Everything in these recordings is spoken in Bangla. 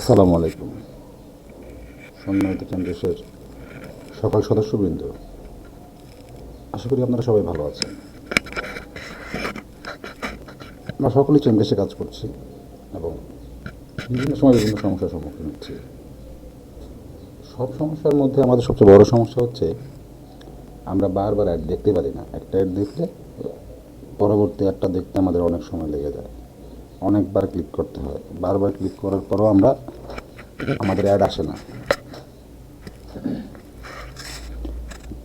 আসসালামু আলাইকুম। সম্মানিত কেন্দ্রের সকল সদস্যবৃন্দ, আশা করি আপনারা সবাই ভালো আছেন। আমরা সকলেই চেম্বেসে কাজ করছি এবং বিভিন্ন সময় বিভিন্ন সমস্যার সম্মুখীন হচ্ছি। সব সমস্যার মধ্যে আমাদের সবচেয়ে বড় সমস্যা হচ্ছে, আমরা বারবার অ্যাড দেখতে পারি না। একটা অ্যাড দেখলে পরবর্তী অ্যাডটা দেখতে আমাদের অনেক সময় লেগে যায়। অনেকবার ক্লিক করতে হয়। বারবার ক্লিক করার পরও আমরা আমাদের অ্যাড আসে না।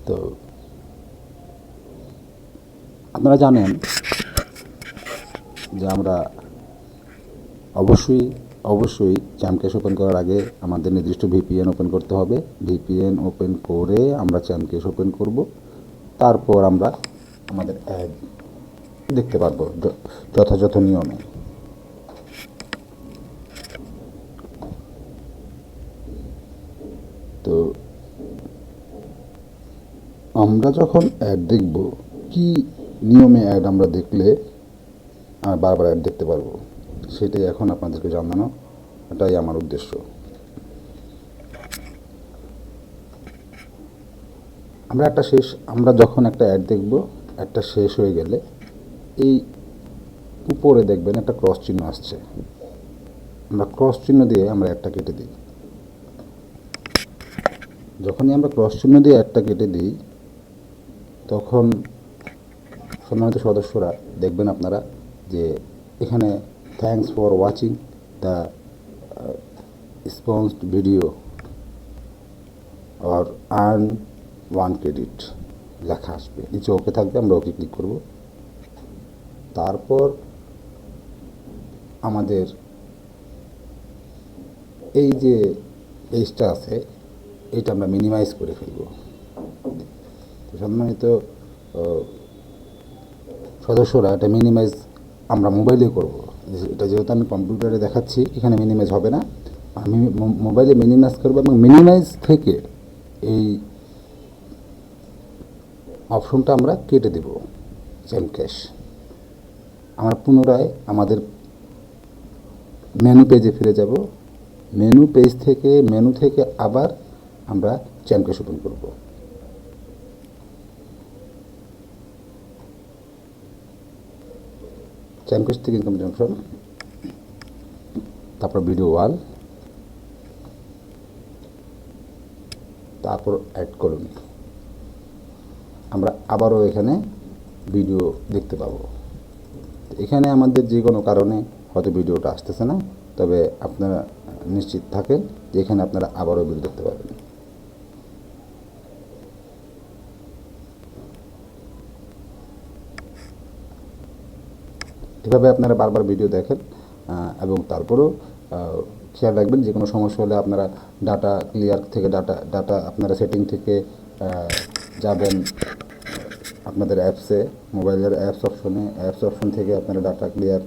তো আপনারা জানেন যে আমরা অবশ্যই অবশ্যই চ্যামকেস ওপেন করার আগে আমাদের নির্দিষ্ট ভিপিএন ওপেন করতে হবে। ভিপিএন ওপেন করে আমরা চ্যামকেস ওপেন করব। তারপর আমরা আমাদের অ্যাড দেখতে পারব যথাযথ নিয়মে। তো আমরা যখন অ্যাড দেখব, কি নিয়মে অ্যাড আমরা দেখলে আর বারবার অ্যাড দেখতে পারব? সেটাই এখন আপনাদেরকে জানানো, এটাই আমার উদ্দেশ্য। আমরা একটা শেষ, আমরা যখন একটা অ্যাড দেখব, একটা শেষ হয়ে গেলে এই উপরে দেখবেন একটা ক্রস চিহ্ন আসছে। আমরা ক্রস চিহ্ন দিয়ে আমরা একটা কেটে দিই। যখনই আমরা ক্রস চিহ্ন দিয়ে একটা কেটে দিই, তখন সম্মানিত সদস্যরা দেখবেন আপনারা যে এখানে thanks for watching the sponsored video R earn one credit লেখা আসবে। নিচে ওকে থাকবে, আমরা ওকে ক্লিক করব। তারপর আমাদের এই যে পেজটা আছে এটা আমরা মিনিমাইজ করে ফেলব। সম্মানিত সদস্যরা এটা মিনিমাইজ আমরা মোবাইলে করব। এটা যেহেতু আমি কম্পিউটারে দেখাচ্ছি, এখানে মিনিমাইজ হবে না। আমি মোবাইলে মিনিমাইজ করব এবং মিনিমাইজ থেকে এই অপশনটা আমরা কেটে দেব সেম ক্যাশ আমরা পুনরায় আমাদের মেনু পেজে ফিরে যাব। মেনু পেজ থেকে মেনু থেকে আবার আমরা চ্যামকেশ ওপেন করব। চ্যামকেশ থেকে ইনকাম জাংশন তারপর ভিডিও ওয়াল তারপর অ্যাড করুন। আমরা আবারও এখানে ভিডিও দেখতে পাবো। এখানে আমাদের যে কোনো কারণে হয়তো ভিডিওটা আসতেছে না, তবে আপনারা নিশ্চিত থাকেন যে এখানে আপনারা আবারও ভিডিও দেখতে পাবেন। এভাবে আপনারা বারবার ভিডিও দেখেন এবং তারপরেও খেয়াল রাখবেন যে কোনো সমস্যা হলে আপনারা ডাটা ক্লিয়ার থেকে ডাটা ডাটা আপনারা সেটিং থেকে যাবেন, আপনাদের অ্যাপসে, মোবাইলের অ্যাপস অপশনে, অ্যাপস অপশন থেকে আপনারা ডাটা ক্লিয়ার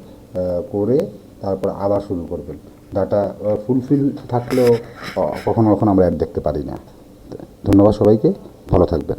করে তারপর আবার শুরু করবেন। ডাটা ফুলফিল থাকলেও কখনো কখনো আমরা অ্যাড দেখতে পারি না। ধন্যবাদ সবাইকে, ভালো থাকবেন।